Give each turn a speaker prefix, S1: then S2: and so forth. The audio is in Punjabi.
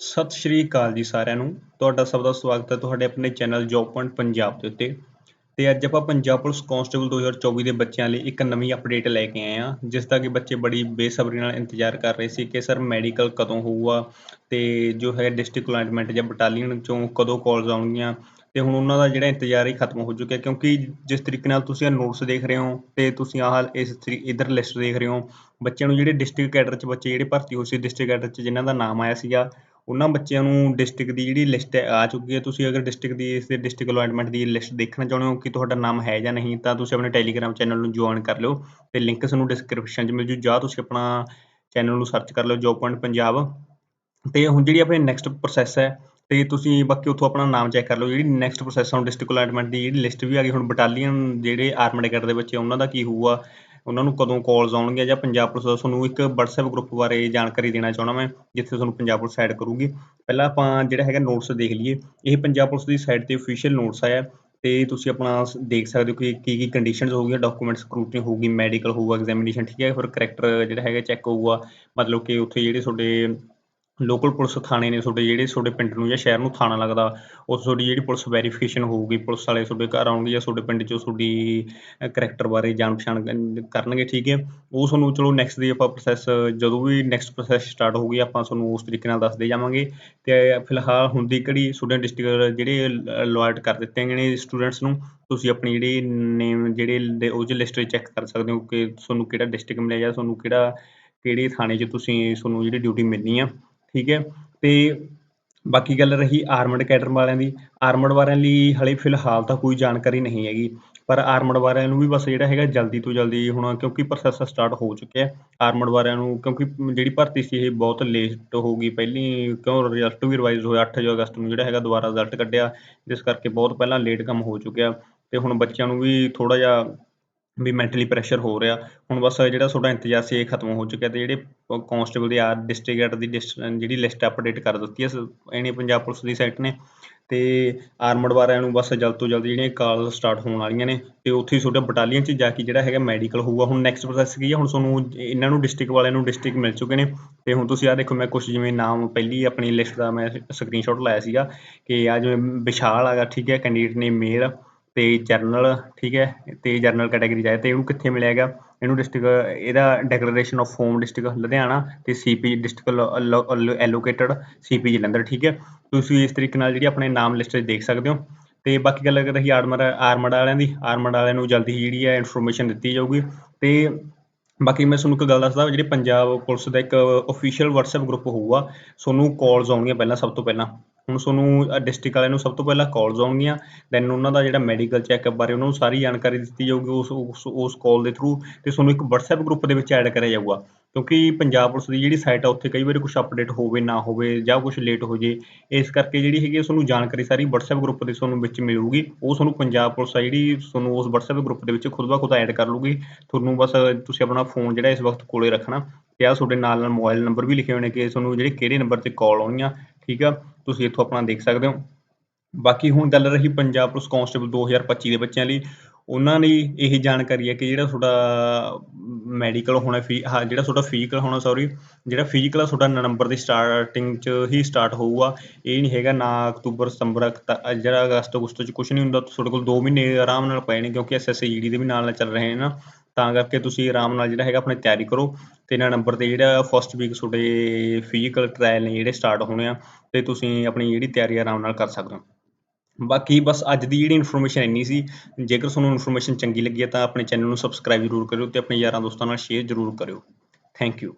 S1: ਸਤਿ ਸ਼੍ਰੀ ਅਕਾਲ ਜੀ ਸਾਰਿਆਂ ਨੂੰ। ਤੁਹਾਡਾ ਸਭ ਦਾ ਸਵਾਗਤ ਹੈ ਤੁਹਾਡੇ ਆਪਣੇ ਚੈਨਲ ਜੌਬ ਪੁਆਇੰਟ ਪੰਜਾਬ ਦੇ ਉੱਤੇ। ਤੇ ਅੱਜ ਆਪਾਂ ਪੰਜਾਬ ਪੁਲਿਸ ਕਾਂਸਟੇਬਲ 2024 ਦੇ ਬੱਚਿਆਂ ਲਈ ਇੱਕ ਨਵੀਂ ਅਪਡੇਟ ਲੈ ਕੇ ਆਏ ਹਾਂ, ਜਿਸ ਦਾ ਕਿ ਬੱਚੇ ਬੜੀ ਬੇਸਬਰੀ ਨਾਲ ਇੰਤਜ਼ਾਰ ਕਰ ਰਹੇ ਸੀ ਕਿ ਸਰ ਮੈਡੀਕਲ ਕਦੋਂ ਹੋਊਗਾ ਤੇ ਜੋ ਹੈ ਡਿਸਟ੍ਰਿਕਟ ਅਲਾਟਮੈਂਟ ਜਾਂ ਬਟਾਲੀਅਨ ਚੋਂ ਕਦੋਂ ਕਾਲਸ ਆਉਣਗੀਆਂ ਤੇ ਹੁਣ ਉਹਨਾਂ ਦਾ ਜਿਹੜਾ ਇੰਤਜ਼ਾਰ ਹੀ ਖਤਮ ਹੋ ਚੁੱਕਿਆ ਕਿਉਂਕਿ ਜਿਸ ਤਰੀਕੇ ਨਾਲ ਤੁਸੀਂ ਇਹ ਨੋਟਸ ਦੇਖ ਰਹੇ ਹੋ ਤੇ ਤੁਸੀਂ ਆਹ ਇਸ ਇਧਰ ਲਿਸਟ ਦੇਖ ਰਹੇ ਹੋ, ਬੱਚਿਆਂ ਨੂੰ ਜਿਹੜੇ ਡਿਸਟ੍ਰਿਕਟ ਕੈਡਰ 'ਚ ਬੱਚੇ ਜਿਹੜੇ ਭਰਤੀ ਹੋਏ ਸੀ ਡਿਸਟ੍ਰਿਕਟ ਕੈਡਰ 'ਚ ਜਿਨ੍ਹਾਂ ਦਾ ਨਾਮ ਆਇਆ ਸੀਗਾ ਉਹਨਾਂ ਬੱਚਿਆਂ ਨੂੰ ਡਿਸਟ੍ਰਿਕਟ ਦੀ ਜਿਹੜੀ ਲਿਸਟ ਆ ਚੁੱਕੀ ਹੈ। ਤੁਸੀਂ ਅਗਰ ਡਿਸਟ੍ਰਿਕਟ ਦੀ, ਇਸ ਦੇ ਡਿਸਟ੍ਰਿਕਟ ਅਲੋਟਮੈਂਟ ਦੀ ਲਿਸਟ ਦੇਖਣਾ ਚਾਹੁੰਦੇ ਹੋ ਕਿ ਤੁਹਾਡਾ ਨਾਮ ਹੈ ਜਾਂ ਨਹੀਂ, ਤਾਂ ਤੁਸੀਂ ਆਪਣੇ ਟੈਲੀਗ੍ਰਾਮ ਚੈਨਲ ਨੂੰ ਜੁਆਇਨ ਕਰ ਲਿਓ ਤੇ ਲਿੰਕ ਤੁਹਾਨੂੰ ਡਿਸਕ੍ਰਿਪਸ਼ਨ 'ਚ ਮਿਲ ਜੂ। ਜਾਂ ਤੁਸੀਂ ਆਪਣਾ ਚੈਨਲ ਨੂੰ ਸਰਚ ਕਰ ਲਓ ਜੋਬ ਪੁਆਇੰਟ ਪੰਜਾਬ। ਤੇ ਹੁਣ ਜਿਹੜੀ ਆਪਣੀ ਨੈਕਸਟ ਪ੍ਰੋਸੈਸ ਹੈ, ਤੇ ਤੁਸੀਂ ਬਾਕੀ ਉੱਥੋਂ ਆਪਣਾ ਨਾਮ ਚੈੱਕ ਕਰ ਲਓ। ਜਿਹੜੀ ਨੈਕਸਟ ਪ੍ਰੋਸੈਸ ਹੁਣ ਡਿਸਟ੍ਰਿਕਟ ਅਲੋਟਮੈਂਟ ਦੀ ਜਿਹੜੀ ਲਿਸਟ ਵੀ ਆ ਗਈ, ਹੁਣ ਬਟਾਲੀਅਨ ਜਿਹੜੇ ਆਰਮਡ ਕੈਡਰ ਦੇ ਬੱਚੇ ਉਹਨਾਂ ਦਾ ਕੀ ਹੋਊਗਾ? ਉਹਨਾਂ ਨੂੰ ਕਦੋਂ ਕਾਲਸ ਆਉਣਗੀਆਂ ਜਾਂ ਪੰਜਾਬ ਪੁਲਿਸ ਤੁਹਾਨੂੰ ਇੱਕ WhatsApp ਗਰੁੱਪ ਬਾਰੇ ਜਾਣਕਾਰੀ ਦੇਣਾ ਚਾਹੁੰਦਾ ਮੈਂ, ਜਿੱਥੇ ਤੁਹਾਨੂੰ ਪੰਜਾਬ ਪੁਲਿਸ ਐਡ ਕਰੂਗੀ। ਪਹਿਲਾਂ ਆਪਾਂ ਜਿਹੜਾ ਹੈਗਾ ਨੋਟਸ ਦੇਖ ਲਈਏ। ਇਹ ਪੰਜਾਬ ਪੁਲਿਸ ਦੀ ਸਾਈਟ ਤੇ ਅਫੀਸ਼ੀਅਲ ਨੋਟਸ ਆਇਆ। ਤੇ ਤੁਸੀਂ ਆਪਣਾ ਦੇਖ ਸਕਦੇ ਹੋ ਕਿ ਕੀ ਕੀ ਕੰਡੀਸ਼ਨਸ ਹੋਊਗੀਆਂ ਡਾਕੂਮੈਂਟ ਸਕਰੂਟਨੀ ਹੋਊਗੀ ਮੈਡੀਕਲ ਹੋਊਗਾ ਐਗਜ਼ਾਮੀਨੇਸ਼ਨ ਠੀਕ ਹੈ? ਫਿਰ ਕਰੈਕਟਰ ਜਿਹੜਾ ਹੈਗਾ ਚੈੱਕ ਹੋਊਗਾ। ਮਤਲਬ ਕਿ ਉੱਥੇ ਜਿਹੜੇ ਤੁਹਾਡੇ ਲੋਕਲ ਪੁਲਿਸ ਥਾਣੇ ਨੇ ਤੁਹਾਡੇ ਜਿਹੜੇ ਤੁਹਾਡੇ ਪਿੰਡ ਨੂੰ ਜਾਂ ਸ਼ਹਿਰ ਨੂੰ ਥਾਣਾ ਲੱਗਦਾ ਉੱਥੇ ਤੁਹਾਡੀ ਜਿਹੜੀ ਪੁਲਿਸ ਵੈਰੀਫਿਕੇਸ਼ਨ ਹੋਊਗੀ, ਪੁਲਿਸ ਵਾਲੇ ਤੁਹਾਡੇ ਘਰ ਆਉਣਗੇ ਜਾਂ ਤੁਹਾਡੇ ਪਿੰਡ 'ਚੋਂ ਤੁਹਾਡੀ ਕਰੈਕਟਰ ਬਾਰੇ ਜਾਣ ਪਛਾਣ ਕਰਨਗੇ, ਠੀਕ ਹੈ? ਉਹ ਤੁਹਾਨੂੰ ਚਲੋ ਨੈਕਸਟ ਦੀ ਆਪਾਂ ਪ੍ਰੋਸੈਸ ਜਦੋਂ ਵੀ ਨੈਕਸਟ ਪ੍ਰੋਸੈਸ ਸਟਾਰਟ ਹੋਊਗੀ, ਆਪਾਂ ਤੁਹਾਨੂੰ ਉਸ ਤਰੀਕੇ ਨਾਲ ਦੱਸਦੇ ਜਾਵਾਂਗੇ। ਤੇ ਫਿਲਹਾਲ ਹੁਣ ਦੀ ਘੜੀ ਸਟੂਡੈਂਟ ਡਿਸਟ੍ਰਿਕਟ ਜਿਹੜੇ ਅਲੋਟ ਕਰ ਦਿੱਤੇ ਗਏ ਨੇ ਸਟੂਡੈਂਟਸ ਨੂੰ, ਤੁਸੀਂ ਆਪਣੀ ਜਿਹੜੀ ਨੇਮ ਜਿਹੜੇ ਉਹ ਜਿਹੇ ਲਿਸਟ ਚੈੱਕ ਕਰ ਸਕਦੇ ਹੋ ਕਿ ਤੁਹਾਨੂੰ ਕਿਹੜਾ ਡਿਸਟ੍ਰਿਕਟ ਮਿਲਿਆ ਜਾਂ ਤੁਹਾਨੂੰ ਕਿਹੜਾ, ਕਿਹੜੇ ਥਾਣੇ 'ਚ ਤੁਸੀਂ ਤੁਹਾਨੂੰ ਜਿਹੜੀ ਡਿਊਟੀ ਮਿਲਣੀ ਆ। ਠੀਕ ਹੈ? ਤੇ ਬਾਕੀ ਗੱਲ ਰਹੀ ਆਰਮਡ ਕੈਡਰ ਵਾਲਿਆਂ ਦੀ। ਆਰਮਡ ਵਾਲਿਆਂ ਲਈ ਹਲੇ ਫਿਲਹਾਲ ਤਾਂ ਕੋਈ ਜਾਣਕਾਰੀ ਨਹੀਂ ਹੈਗੀ। ਪਰ ਆਰਮਡ ਵਾਲਿਆਂ ਨੂੰ ਵੀ ਬਸ ਜਿਹੜਾ ਹੈਗਾ ਜਲਦੀ ਤੋਂ ਜਲਦੀ ਹੁਣ ਕਿਉਂਕਿ ਪ੍ਰੋਸੈਸ ਸਟਾਰਟ ਹੋ ਚੁੱਕਿਆ ਆਰਮਡ ਵਾਲਿਆਂ ਨੂੰ ਕਿਉਂਕਿ ਜਿਹੜੀ ਭਰਤੀ ਸੀ ਇਹ ਬਹੁਤ ਲੇਟ ਹੋ ਗਈ। ਪਹਿਲੀ ਕਿਉਂ ਰਿਜ਼ਲਟ ਵੀ ਰਿਵਾਈਜ਼ ਹੋਇਆ 8 ਅਗਸਤ ਨੂੰ ਜਿਹੜਾ ਹੈਗਾ ਦੁਬਾਰਾ ਰਿਜ਼ਲਟ ਕੱਢਿਆ। ਜਿਸ ਕਰਕੇ ਬਹੁਤ ਪਹਿਲਾਂ ਲੇਟ ਕੰਮ ਹੋ ਚੁੱਕਿਆ। ਤੇ ਹੁਣ ਬੱਚਿਆਂ ਨੂੰ ਵੀ ਥੋੜਾ ਜਿਹਾ ਵੀ ਮੈਂਟਲੀ ਪ੍ਰੈਸ਼ਰ ਹੋ ਰਿਹਾ। ਹੁਣ ਬਸ ਜਿਹੜਾ ਤੁਹਾਡਾ ਇੰਤਜ਼ਾਰ ਸੀ, ਇਹ ਖਤਮ ਹੋ ਚੁੱਕਿਆ ਤੇ ਜਿਹੜੇ ਕਾਂਸਟੇਬਲ ਦੇ ਆਰ ਡਿਸਟ੍ਰਿਕਟ ਦੀ ਜਿਹੜੀ ਲਿਸਟ ਅਪਡੇਟ ਕਰ ਦਿੱਤੀ ਹੈ ਇਹਨੇ ਪੰਜਾਬ ਪੁਲਿਸ ਦੀ ਸਾਈਟ ਨੇ ਤੇ ਆਰਮਡ ਵਾਲਿਆਂ ਨੂੰ ਬਸ ਜਲਦ ਤੋਂ ਜਲਦ ਜਿਹੜੀਆਂ ਕਾਲ ਸਟਾਰਟ ਹੋਣ ਵਾਲੀਆਂ ਨੇ ਤੇ ਉੱਥੇ ਹੀ ਤੁਹਾਡਾ ਬਟਾਲੀਅਨ 'ਚ ਜਾ ਕੇ ਜਿਹੜਾ ਹੈਗਾ ਮੈਡੀਕਲ ਹੋਊਗਾ। ਹੁਣ ਨੈਕਸਟ ਪ੍ਰੋਸੈਸ ਕੀ ਹੈ? ਹੁਣ ਤੁਹਾਨੂੰ ਇਹਨਾਂ ਨੂੰ ਡਿਸਟ੍ਰਿਕਟ ਵਾਲਿਆਂ ਨੂੰ ਡਿਸਟ੍ਰਿਕਟ ਮਿਲ ਚੁੱਕੇ ਨੇ ਤੇ ਹੁਣ ਤੁਸੀਂ ਆ ਦੇਖੋ, ਮੈਂ ਕੁਝ ਜਿਵੇਂ ਨਾਮ ਪਹਿਲੀ ਆਪਣੀ ਲਿਸਟ ਦਾ ਮੈਂ ਸਕਰੀਨਸ਼ਾਟ ਲਾਇਆ ਸੀਗਾ ਕਿ ਆ ਜਿਵੇਂ ਵਿਸ਼ਾਲ ਆਗਾ ਠੀਕ ਹੈ ਕੈਂਡੀਡੇਟ ਨੇ ਮੇਅਰ ਤੇ ਜਰਨਲ, ਠੀਕ ਹੈ, ਤੇ ਜਰਨਲ ਕੈਟਾਗਰੀ ਜਾਏ, ਤੇ ਇਹਨੂੰ ਕਿੱਥੇ ਮਿਲਿਆਗਾ ਇਹਨੂੰ ਡਿਸਟ੍ਰਿਕਟ ਇਹਦਾ declaration of home district Ludhiana ਤੇ CP district allocated CP Jalandhar, ਠੀਕ ਹੈ? ਤੁਸੀਂ ਇਸ ਤਰੀਕੇ ਨਾਲ ਜਿਹੜੀ ਆਪਣੇ ਨਾਮ ਲਿਸਟ ਦੇਖ ਸਕਦੇ ਹੋ। ਤੇ ਬਾਕੀ ਗੱਲ ਕਰ ਰਹੀ ਆਰਮਰ, ਆਰਮਡ ਵਾਲਿਆਂ ਦੀ, ਆਰਮਡ ਵਾਲਿਆਂ ਨੂੰ ਜਲਦੀ ਹੀ ਜਿਹੜੀ ਹੈ ਇਨਫੋਰਮੇਸ਼ਨ ਦਿੱਤੀ ਜਾਊਗੀ। ਤੇ ਬਾਕੀ ਮੈਂ ਤੁਹਾਨੂੰ ਇੱਕ ਗੱਲ ਦੱਸਦਾ, ਜਿਹੜੇ ਪੰਜਾਬ ਪੁਲਿਸ ਦਾ ਇੱਕ ਅਫੀਸ਼ੀਅਲ WhatsApp ਗਰੁੱਪ ਹੋਊਗਾ, ਤੁਹਾਨੂੰ ਕਾਲਸ ਆਉਣਗੀਆਂ ਪਹਿਲਾਂ, ਸਭ ਤੋਂ ਪਹਿਲਾਂ। ਹੁਣ ਤੁਹਾਨੂੰ ਡਿਸਟ੍ਰਿਕਟ ਵਾਲਿਆਂ ਨੂੰ ਸਭ ਤੋਂ ਪਹਿਲਾਂ ਕਾਲਸ ਆਉਣਗੀਆਂ ਦੈਨ ਉਹਨਾਂ ਦਾ ਜਿਹੜਾ ਮੈਡੀਕਲ ਚੈੱਕਅਪ ਬਾਰੇ ਉਹਨਾਂ ਨੂੰ ਸਾਰੀ ਜਾਣਕਾਰੀ ਦਿੱਤੀ ਜਾਊਗੀ ਉਸ ਉਸ ਕਾਲ ਦੇ ਥਰੂ ਤੇ ਤੁਹਾਨੂੰ ਇੱਕ WhatsApp ਗਰੁੱਪ ਦੇ ਵਿੱਚ ਐਡ ਕਰਿਆ ਜਾਊਗਾ, ਕਿਉਂਕਿ ਪੰਜਾਬ ਪੁਲਿਸ ਦੀ ਜਿਹੜੀ ਸਾਈਟ ਆ ਉੱਥੇ ਕਈ ਵਾਰੀ ਕੁਝ ਅਪਡੇਟ ਹੋਵੇ ਨਾ ਹੋਵੇ ਜਾਂ ਕੁਝ ਲੇਟ ਹੋ ਜੇ, ਇਸ ਕਰਕੇ ਜਿਹੜੀ ਹੈਗੀ ਤੁਹਾਨੂੰ ਜਾਣਕਾਰੀ ਸਾਰੀ WhatsApp ਗਰੁੱਪ ਦੇ ਤੁਹਾਨੂੰ ਵਿੱਚ ਮਿਲੂਗੀ, ਉਹ ਤੁਹਾਨੂੰ ਪੰਜਾਬ ਪੁਲਿਸ ਆ ਜਿਹੜੀ ਤੁਹਾਨੂੰ ਉਸ WhatsApp ਗਰੁੱਪ ਦੇ ਵਿੱਚ ਖੁਦ ਬਾ ਖੁਦ ਐਡ ਕਰ ਲੂਗੀ, ਤੁਹਾਨੂੰ ਬਸ ਤੁਸੀਂ ਆਪਣਾ ਫੋਨ ਜਿਹੜਾ ਇਸ ਵਕਤ ਕੋਲੇ ਰੱਖਣਾ, ਤੇ ਆ ਤੁਹਾਡੇ ਨਾਲ ਨਾਲ ਮੋਬਾਈਲ ਨੰਬਰ ਵੀ ਲਿਖੇ ਹੋਣੇ ਕਿ ਤੁਹਾਨੂੰ ਜਿਹੜੇ ਕਿਹੜੇ ਨੰਬਰ ਤੇ ਕਾਲ ਆਉਣੀਆਂ ਠੀਕ ਆ, ਤੁਸੀਂ ਇੱਥੋਂ ਆਪਣਾ ਦੇਖ ਸਕਦੇ ਹੋ। ਬਾਕੀ ਹੁਣ ਗੱਲ ਰਹੀ ਪੰਜਾਬ ਪੁਲਿਸ ਕਾਂਸਟੇਬਲ 2025 ਦੇ ਬੱਚਿਆਂ ਲਈ। ਉਹਨਾਂ ਲਈ ਇਹ ਜਾਣਕਾਰੀ ਹੈ ਕਿ ਜਿਹੜਾ ਤੁਹਾਡਾ ਮੈਡੀਕਲ ਹੋਣਾ ਫੀ ਹਾਂ, ਜਿਹੜਾ ਤੁਹਾਡਾ ਫਿਜ਼ੀਕਲ ਹੋਣਾ ਸੌਰੀ ਜਿਹੜਾ ਫਿਜ਼ੀਕਲ ਆ, ਤੁਹਾਡਾ ਨਵੰਬਰ ਦੀ ਸਟਾਰਟਿੰਗ 'ਚ ਹੀ ਸਟਾਰਟ ਹੋਊਗਾ। ਇਹ ਨਹੀਂ ਹੈਗਾ ਨਾ ਅਕਤੂਬਰ, ਸਤੰਬਰ ਜਿਹੜਾ ਅਗਸਤ ਅਗਸਤ 'ਚ ਕੁਝ ਨਹੀਂ ਹੁੰਦਾ। ਤੁਹਾਡੇ ਕੋਲ 2 ਮਹੀਨੇ ਆਰਾਮ ਨਾਲ ਪਏ ਨੇ, ਕਿਉਂਕਿ ਐਸਐਸਏ ਦੇ ਵੀ ਨਾਲ ਨਾਲ ਚੱਲ ਰਹੇ ਨੇ ਨਾ। ਤਾਂ ਕਰਕੇ ਤੁਸੀਂ ਆਰਾਮ ਨਾਲ ਜਿਹੜਾ ਹੈਗਾ ਆਪਣੀ ਤਿਆਰੀ ਕਰੋ ਤੇ ਇਹਨਾਂ ਨੰਬਰ ਤੇ ਜਿਹੜਾ ਫਸਟ ਵੀਕ ਤੁਹਾਡੇ ਫਿਜ਼ੀਕਲ ਟ੍ਰਾਇਲ ਨੇ, ਜਿਹੜੇ ਸਟਾਰਟ ਹੋਣੇ ਆ, ਤੇ ਤੁਸੀਂ ਆਪਣੀ ਜਿਹੜੀ ਤਿਆਰੀ ਆਰਾਮ ਨਾਲ ਕਰ ਸਕਦੇ ਹੋ। ਬਾਕੀ ਬਸ ਅੱਜ ਦੀ ਜਿਹੜੀ ਇਨਫੋਰਮੇਸ਼ਨ ਇੰਨੀ ਸੀ, ਜੇਕਰ ਤੁਹਾਨੂੰ ਇਨਫੋਰਮੇਸ਼ਨ ਚੰਗੀ ਲੱਗੀ ਹੈ ਤਾਂ ਆਪਣੇ ਚੈਨਲ ਨੂੰ ਸਬਸਕ੍ਰਾਈਬ ਜ਼ਰੂਰ ਕਰਿਓ ਤੇ ਆਪਣੇ ਯਾਰਾਂ ਦੋਸਤਾਂ ਨਾਲ ਸ਼ੇਅਰ ਜ਼ਰੂਰ ਕਰਿਓ। Thank you